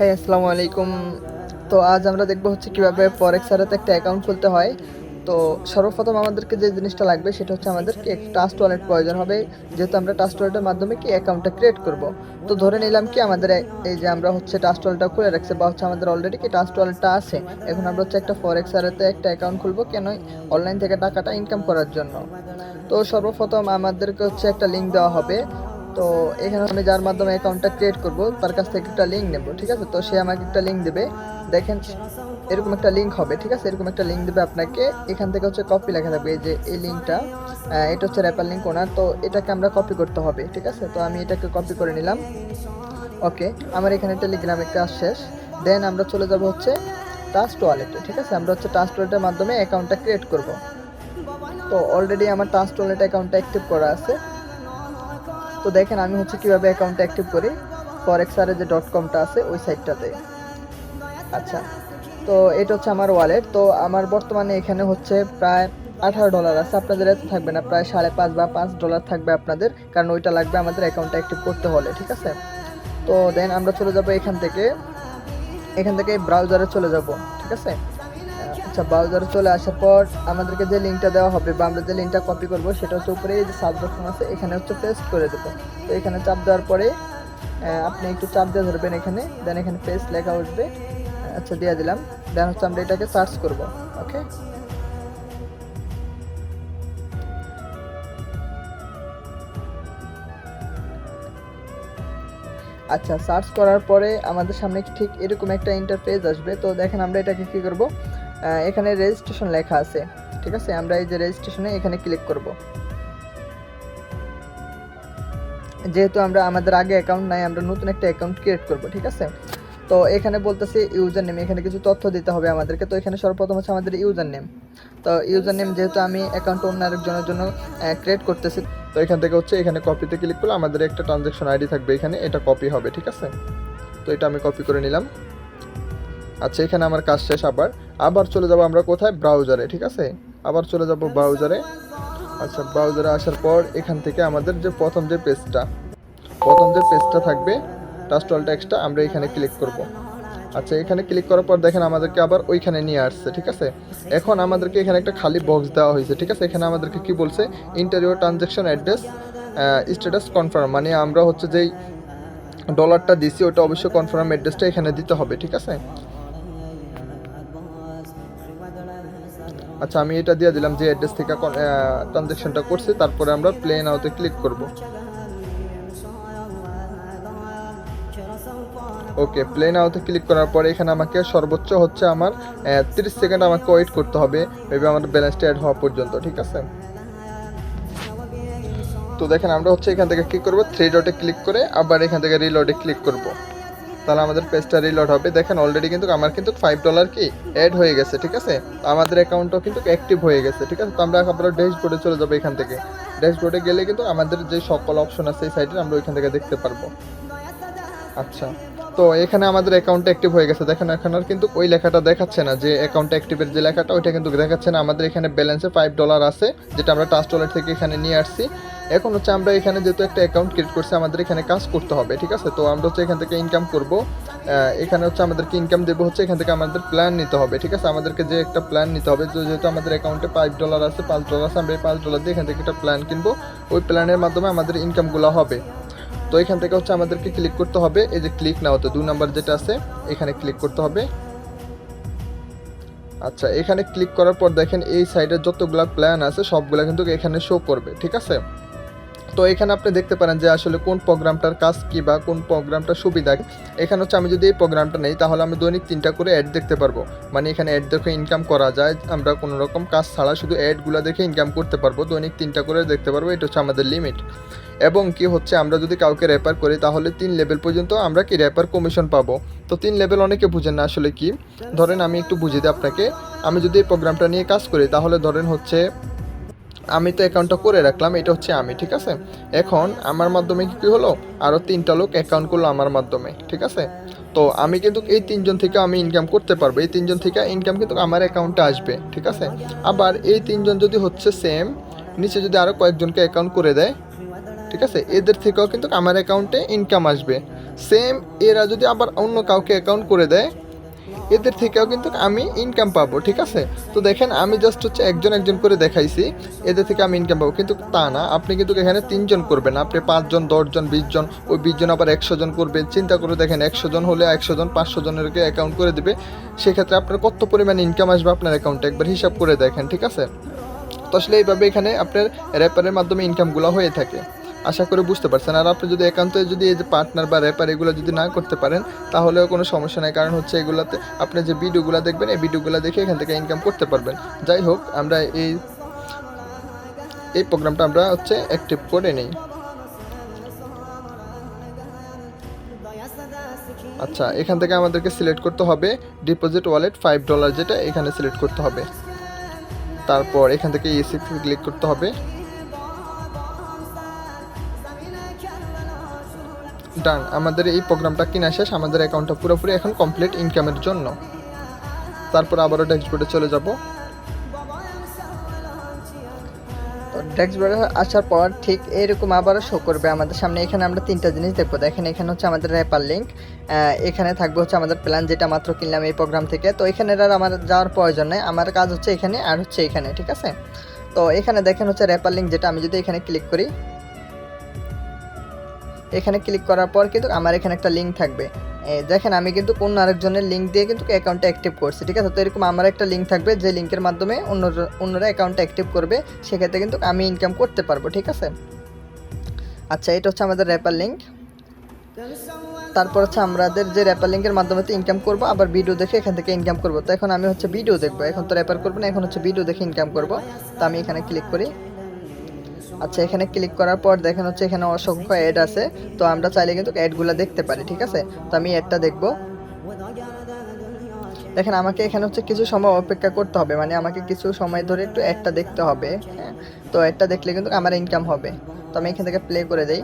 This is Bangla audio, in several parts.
হ্যাঁ আসসালামু আলাইকুম। তো আজ আমরা দেখব হচ্ছে কীভাবে ফরেক্স আরতে একটা অ্যাকাউন্ট খুলতে হয়। তো সর্বপ্রথম আমাদেরকে যে জিনিসটা লাগবে সেটা হচ্ছে আমাদেরকে টাস্ট ওয়ালেট প্রয়োজন হবে। যেহেতু আমরা টাস্ট ওয়ালেটের মাধ্যমে কি অ্যাকাউন্টটা ক্রিয়েট করব। তো ধরে নিলাম কি আমাদের এই যে আমরা হচ্ছে টাস্ট ওয়ালেটটা খুলে রাখছে বা হচ্ছে আমাদের অলরেডি কি টাস্ট ওয়ালেটটা আছে। এখন আমরা হচ্ছে একটা ফরেক্স আরতে একটা অ্যাকাউন্ট খুলবো কেন? অনলাইন থেকে টাকাটা ইনকাম করার জন্য। তো সর্বপ্রথম আমাদেরকে হচ্ছে একটা লিঙ্ক দেওয়া হবে। তো এখানে আমি যার মাধ্যমে অ্যাকাউন্টটা ক্রিয়েট করব, তার কাছ থেকে একটা লিঙ্ক নেব, ঠিক আছে? তো সে আমাকে একটা লিঙ্ক দেবে। দেখেন, এরকম একটা লিঙ্ক হবে, ঠিক আছে? এরকম একটা লিঙ্ক দেবে আপনাকে। এখান থেকে হচ্ছে কপি লেখা থাকবে এই যে, এই লিঙ্কটা এটা হচ্ছে র্যাপার লিঙ্ক ওনার তো এটাকে আমরা কপি করতে হবে, ঠিক আছে? তো আমি এটাকে কপি করে নিলাম। ওকে, আমার এখানে টেলিগ্রামের কাজ শেষ। দেন আমরা চলে যাব হচ্ছে টাস্ট ওয়ালেটে ঠিক আছে? আমরা হচ্ছে টাস্ট ওয়ালেটের মাধ্যমে অ্যাকাউন্টটা ক্রিয়েট করব। তো অলরেডি আমার টাস্ট ওয়ালেট অ্যাকাউন্টটা অ্যাক্টিভ করা আছে। তো দেখেন আমি হচ্ছে কীভাবে অ্যাকাউন্ট অ্যাক্টিভ করি। ফরেক্সারে যে ডট কমটা আছে, ওই সাইটটাতে আচ্ছা তো এটা হচ্ছে আমার ওয়ালেট তো আমার বর্তমানে এখানে হচ্ছে প্রায় আঠারো ডলার আছে। আপনাদের এত থাকবে না, প্রায় সাড়ে পাঁচ বা পাঁচ ডলার থাকবে আপনাদের, কারণ ওইটা লাগবে আমাদের অ্যাকাউন্টটা অ্যাক্টিভ করতে হলে, ঠিক আছে? তো দেন আমরা চলে যাব এখান থেকে। এখান থেকে ব্রাউজারে চলে যাব, ঠিক আছে? আচ্ছা ব্রাউজারে চলে আসার পর আমাদেরকে যে লিঙ্কটা দেওয়া হবে, বা আমরা যে লিঙ্কটা কপি করব, সেটা হচ্ছে উপরে যে অপশন আছে, এখানে হচ্ছে পেস্ট করে দেবো। তো এখানে চাপ দেওয়ার পরে আপনি একটু চাপ দিয়ে ধরবেন এখানে দেন এখানে পেস্ট লেখা উঠবে। আচ্ছা দিয়ে দিলাম। দেন হচ্ছে আমরা এটাকে সার্চ করব ওকে আচ্ছা সার্চ করার পরে আমাদের সামনে ঠিক এরকম একটা ইন্টারফেস আসবে। তো দেখেন আমরা এটাকে কি করব? এখানে রেজিস্ট্রেশন লেখা আছে, ঠিক আছে? আমরা এই যে রেজিস্ট্রেশনে এখানে ক্লিক করব। যেহেতু আমরা আমাদের আগে অ্যাকাউন্ট নাই, আমরা নতুন একটা অ্যাকাউন্ট ক্রিয়েট করব, ঠিক আছে? তো এখানে বলতেছে ইউজার নেম এখানে কিছু তথ্য দিতে হবে আমাদেরকে। তো এখানে সর্বপ্রথম হচ্ছে আমাদের ইউজার নেম তো ইউজার নেম যেহেতু আমি অ্যাকাউন্ট অন্য আরেকজনের জন্য ক্রিয়েট করতেছি, তো এখান থেকে হচ্ছে এখানে কপিতে ক্লিক করলে আমাদের একটা ট্রানজ্যাকশন আইডি থাকবে এখানে, এটা কপি হবে, ঠিক আছে? তো এটা আমি কপি করে নিলাম। আচ্ছা এখানে আমার কাজ শেষ আবার। আবার চলে যাব আমরা কোথায়? ব্রাউজারে ঠিক আছে? আবার চলে যাব ব্রাউজারে আচ্ছা ব্রাউজারে আসার পর এখান থেকে আমাদের যে প্রথম যে পেজটা প্রথম যে পেজটা থাকবে টাস্টল টেক্সটটা আমরা এখানে ক্লিক করব। আচ্ছা এখানে ক্লিক করার পর দেখেন আমাদেরকে আবার ওইখানে নিয়ে আসছে, ঠিক আছে? এখন আমাদেরকে এখানে একটা খালি বক্স দেওয়া হয়েছে, ঠিক আছে? এখানে আমাদেরকে কি বলছে? Interview transaction address status confirm মানে আমরা হচ্ছে যেই ডলারটা দিছি ওটা অবশ্যই কনফার্ম অ্যাড্রেসটা এখানে দিতে হবে, ঠিক আছে? আচ্ছা আমি এটা দিয়ে দিলাম যে অ্যাড্রেস থেকে ট্রানজ্যাকশনটা করছি, তারপরে আমরা প্লেন আউতে ক্লিক করব। ওকে প্লেন আউতে ক্লিক করার পরে এখানে আমাকে সর্বোচ্চ হচ্ছে আমার তিরিশ সেকেন্ড আমাকে ওয়েট করতে হবে মেবি আমার ব্যালেন্সটা অ্যাড হওয়া পর্যন্ত, ঠিক আছে? তো দেখেন, আমরা হচ্ছে এখান থেকে কি করব? থ্রি ডটে ক্লিক করে আবার এখান থেকে রিলোডে ক্লিক করব। তাহলে আমাদের পেজটা রিলোড হবে। দেখেন অলরেডি কিন্তু আমার কিন্তু ফাইভ ডলার কি অ্যাড হয়ে গেছে, ঠিক আছে? তো আমাদের অ্যাকাউন্টও কিন্তু অ্যাক্টিভ হয়ে গেছে, ঠিক আছে? তো আমরা আবার ড্যাশবোর্ডে চলে যাব এখান থেকে। ড্যাশবোর্ডে গেলে কিন্তু আমাদের যে সকল অপশন আছে এই সাইডে আমরা ওইখান থেকে দেখতে পারব। আচ্ছা। তো এখানে আমাদের অ্যাকাউন্ট অ্যাক্টিভ হয়ে গেছে। দেখেন, এখন আর কিন্তু ওই লেখাটা দেখাচ্ছে না যে অ্যাকাউন্ট অ্যাক্টিভের যে লেখাটা, ওইটা কিন্তু দেখাচ্ছে না। আমাদের এখানে ব্যালেন্সে ফাইভ ডলার আছে, যেটা আমরা টাচ ডলার থেকে এখানে নিয়ে আসছি। এখন হচ্ছে আমরা এখানে যেহেতু একটা অ্যাকাউন্ট ক্রিয়েট করছি, আমাদের এখানে কাজ করতে হবে, ঠিক আছে? তো আমরা হচ্ছে এখান থেকে ইনকাম করব। এখানে হচ্ছে আমাদেরকে ইনকাম দেবো হচ্ছে এখান থেকে আমাদের প্ল্যান নিতে হবে, ঠিক আছে? আমাদেরকে যে একটা প্ল্যান নিতে হবে যেহেতু আমাদের অ্যাকাউন্টে ফাইভ ডলার আছে, পাঁচ ডলার আছে, আমরা এই পাঁচ ডলার দিয়ে এখান থেকে একটা প্ল্যান কিনবো। ওই প্ল্যানের মাধ্যমে আমাদের ইনকামগুলো হবে। তো এখান থেকে হচ্ছে আমাদেরকে ক্লিক করতে হবে। এই যে ক্লিক না হতো দু নাম্বার যেটা আছে, এখানে ক্লিক করতে হবে। আচ্ছা এখানে ক্লিক করার পর দেখেন এই সাইডের যতগুলো প্ল্যান আছে, সবগুলো কিন্তু এখানে শো করবে, ঠিক আছে? তো এখানে আপনি দেখতে পারেন যে আসলে কোন প্রোগ্রামটার কাজ কি বা কোন প্রোগ্রামটার সুবিধা। এখানে হচ্ছে আমি যদি এই প্রোগ্রামটা নেই, তাহলে আমি দৈনিক তিনটা করে অ্যাড দেখতে পারব। মানে এখানে অ্যাড দেখে ইনকাম করা যায়। আমরা কোনো রকম কাজ ছাড়া শুধু অ্যাডগুলো দেখে ইনকাম করতে পারব। দৈনিক তিনটা করে দেখতে পারব, এটা হচ্ছে আমাদের লিমিট এবং কি হচ্ছে, আমরা যদি কাউকে রেফার করি, তাহলে তিন লেভেল পর্যন্ত আমরা কি রেফার কমিশন পাবো? তো তিন লেভেল অনেকে বুঝেন না আসলে কি। ধরেন আমি একটু বুঝিয়ে দিই আপনাকে। আমি যদি এই প্রোগ্রামটা নিয়ে কাজ করি, তাহলে ধরেন হচ্ছে আমি তো অ্যাকাউন্টটা করে রাখলাম, এটা হচ্ছে আমি, ঠিক আছে? এখন আমার মাধ্যমে কি হলো? আরও তিনটা লোক অ্যাকাউন্ট করল আমার মাধ্যমে, ঠিক আছে? তো আমি কিন্তু এই তিনজন থেকে আমি ইনকাম করতে পারব, এই তিনজন থেকে ইনকাম কিন্তু আমার অ্যাকাউন্টে আসবে, ঠিক আছে? আবার এই তিনজন যদি হচ্ছে সেম নিচে যদি আরও কয়েকজনকে অ্যাকাউন্ট করে দেয়, ঠিক আছে? এদের থেকেও কিন্তু আমার অ্যাকাউন্টে ইনকাম আসবে। সেম এরা যদি আবার অন্য কাউকে অ্যাকাউন্ট করে দেয় এদের থেকেও কিন্তু আমি ইনকাম পাবো, ঠিক আছে? তো দেখেন, আমি জাস্ট হচ্ছে একজন একজন করে দেখাইছি। এদের থেকে আমি ইনকাম পাবো, কিন্তু তা না। আপনি কিন্তু এখানে তিনজন করবেন। আপনি পাঁচজন, দশজন, বিশজন, ওই বিশজন আবার একশো জন করবেন। চিন্তা করে দেখেন, একশো জন হলে একশো জন, পাঁচশো জনেরকে অ্যাকাউন্ট করে দেবে। সেক্ষেত্রে আপনার কত পরিমাণ ইনকাম আসবে আপনার অ্যাকাউন্টে একবার হিসাব করে দেখেন, ঠিক আছে? তো আসলে এইভাবে এখানে আপনার র্যাপারের মাধ্যমে ইনকামগুলো হয়ে থাকে। আশা করে বুঝতে পারছেন। আর আপনি যদি একান্ত যদি এই যে পার্টনার বা র্যাপার এগুলো যদি না করতে পারেন, তাহলেও কোনো সমস্যা নেই। কারণ হচ্ছে এগুলোতে আপনি যে ভিডিওগুলো দেখবেন, এই ভিডিওগুলো দেখে এখান থেকে ইনকাম করতে পারবেন। যাই হোক, আমরা এই এই প্রোগ্রামটা আমরা হচ্ছে অ্যাক্টিভ করে নিই। আচ্ছা এখান থেকে আমাদেরকে সিলেক্ট করতে হবে ডিপোজিট ওয়ালেট ফাইভ ডলার যেটা এখানে সিলেক্ট করতে হবে। তারপর এখান থেকে ইসি ক্লিক করতে হবে। ডান। আমাদের এই প্রোগ্রামটা কিনা শেষ, আমাদের অ্যাকাউন্টটা পুরোপুরি এখন কমপ্লিট ইনকামের জন্য। তারপর আবারও ড্যাশবোর্ডে চলে যাব। তো ডেস্কবোর্ডে আসার পর ঠিক এরকম আবারও শো করবে আমাদের সামনে। এখানে আমরা তিনটা জিনিস দেখব। দেখেন, এখানে হচ্ছে আমাদের র্যাপার লিঙ্ক এখানে থাকবে হচ্ছে আমাদের প্ল্যান যেটা মাত্র কিনলাম এই প্রোগ্রাম থেকে। তো এখানে আর আমার যাওয়ার প্রয়োজন নেই। আমার কাজ হচ্ছে এখানে আর হচ্ছে এখানে, ঠিক আছে? তো এখানে দেখেন হচ্ছে র্যাপার লিঙ্ক যেটা আমি যদি এখানে ক্লিক করি এখানে ক্লিক করার পর কিন্তু আমার এখানে একটা লিঙ্ক থাকবে। দেখেন আমি কিন্তু অন্য আরেকজনের লিঙ্ক দিয়ে কিন্তু অ্যাকাউন্টটা অ্যাক্টিভ করছি, ঠিক আছে? তো এরকম আমার একটা লিঙ্ক থাকবে, যে লিঙ্কের মাধ্যমে অন্য অন্যরা অ্যাকাউন্টটা অ্যাক্টিভ করবে, সেক্ষেত্রে কিন্তু আমি ইনকাম করতে পারব, ঠিক আছে? আচ্ছা এটা হচ্ছে আমাদের র্যাপার লিঙ্ক তারপর হচ্ছে আমাদের যে র্যাপার লিঙ্কের মাধ্যমে তো ইনকাম করব, আবার ভিডিও দেখে এখান থেকে ইনকাম করব। তো এখন আমি হচ্ছে ভিডিও দেখব, এখন তো র্যাপার করব না, এখন হচ্ছে ভিডিও দেখে ইনকাম করব। তো আমি এখানে ক্লিক করি। আচ্ছা এখানে ক্লিক করার পর দেখেন হচ্ছে এখানে অসংখ্য অ্যাড আছে। তো আমরা চাইলে কিন্তু অ্যাডগুলো দেখতে পারি ঠিক আছে? তো আমি অ্যাডটা দেখব। দেখেন আমাকে এখানে হচ্ছে কিছু সময় অপেক্ষা করতে হবে। মানে আমাকে কিছু সময় ধরে একটু অ্যাডটা দেখতে হবে হ্যাঁ? তো অ্যাডটা দেখলে কিন্তু আমার ইনকাম হবে। তো আমি এখান থেকে প্লে করে দিই।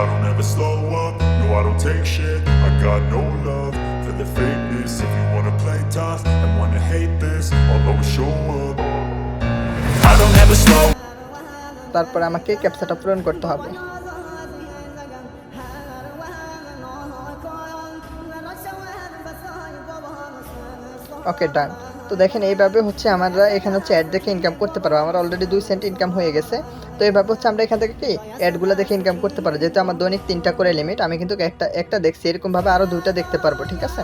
I don't ever slow up, no I don't take shit. I got no love for the fakeness. If you wanna play tough and wanna hate this I'll always show up. তারপর আমাকে ক্যাপচাটা পূরণ করতে হবে। ওকে ডান তো দেখেন, এইভাবে হচ্ছে আমরা এখানে হচ্ছে অ্যাড দেখে ইনকাম করতে পারব। আমার অলরেডি দুই সেন্ট ইনকাম হয়ে গেছে। তো এইভাবে হচ্ছে আমরা এখান থেকে কি অ্যাডগুলো দেখে ইনকাম করতে পারব। যেহেতু আমার দৈনিক তিনটা করে লিমিট আমি কিন্তু একটা একটা দেখছি, এরকমভাবে আরও দুইটা দেখতে পারব, ঠিক আছে?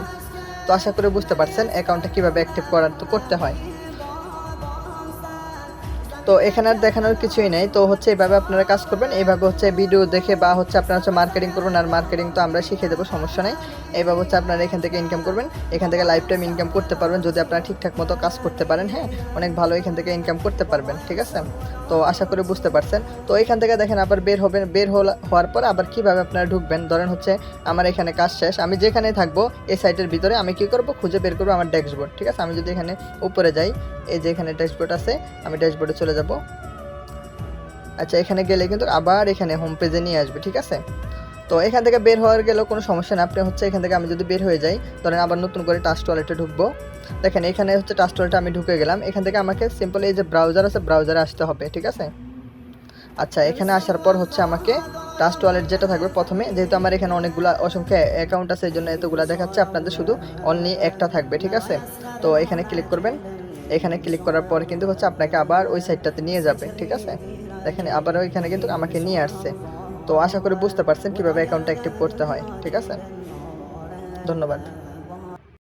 তো আশা করে বুঝতে পারছেন অ্যাকাউন্টটা কীভাবে অ্যাক্টিভ করার তো করতে হয়। তো এখানে আর দেখানোর কিছুই নেই। তো হচ্ছে এইভাবে আপনারা কাজ করবেন। এইভাবে হচ্ছে ভিডিও দেখে বা হচ্ছে আপনারা হচ্ছে মার্কেটিং করবেন আর মার্কেটিং তো আমরা শিখে দেবো, সমস্যা নেই। এইভাবে হচ্ছে আপনারা এখান থেকে ইনকাম করবেন। এখান থেকে লাইফ টাইম ইনকাম করতে পারবেন যদি আপনারা ঠিকঠাক মতো কাজ করতে পারেন হ্যাঁ? অনেক ভালো এখান থেকে ইনকাম করতে পারবেন, ঠিক আছে? তো আশা করে বুঝতে পারছেন। তো এখান থেকে দেখেন আবার বের হবেন, বের হওয়ার পর আবার কীভাবে আপনারা ঢুকবেন? ধরেন হচ্ছে আমার এখানে কাজ শেষ। আমি যেখানে থাকব, এই সাইটের ভিতরে আমি কি করব? খুঁজে বের করব আমার ড্যাশবোর্ড ঠিক আছে? আমি যদি এখানে উপরে যাই, এই যে এখানে ড্যাশবোর্ড আছে, আমি ড্যাশবোর্ডে চলে যাব। আচ্ছা এখানে গেলে কিন্তু আবার এখানে হোম পেজে নিয়ে আসবে, ঠিক আছে? তো এখান থেকে বের হওয়ার গেলেও কোনো সমস্যা না আপনি হচ্ছে এখান থেকে আমি যদি বের হয়ে যাই, ধরেন আবার নতুন করে টাচ টয়লেটে ঢুকবো। দেখেন, এখানে হচ্ছে টাচ টয়লেটে আমি ঢুকে গেলাম। এখান থেকে আমাকে সিম্পল এই যে ব্রাউজার আছে ব্রাউজারে আসতে হবে, ঠিক আছে? আচ্ছা এখানে আসার পর হচ্ছে আমাকে টাচ টয়লেট যেটা থাকবে প্রথমে, যেহেতু আমার এখানে অনেকগুলো অসংখ্য অ্যাকাউন্ট আছে, এই জন্য এতগুলো দেখাচ্ছে, আপনাদের শুধু অনলি একটা থাকবে, ঠিক আছে? তো এখানে ক্লিক করবেন। এখানে ক্লিক করার পর কিন্তু হচ্ছে আপনাকে আবার ওই সাইটটাতে নিয়ে যাবে, ঠিক আছে? দেখেন আবার ওইখানে কিন্তু আমাকে নিয়ে আসছে। তো আশা করি বুঝতে পারছেন কীভাবে অ্যাকাউন্টটা অ্যাক্টিভ করতে হয়, ঠিক আছে? ধন্যবাদ।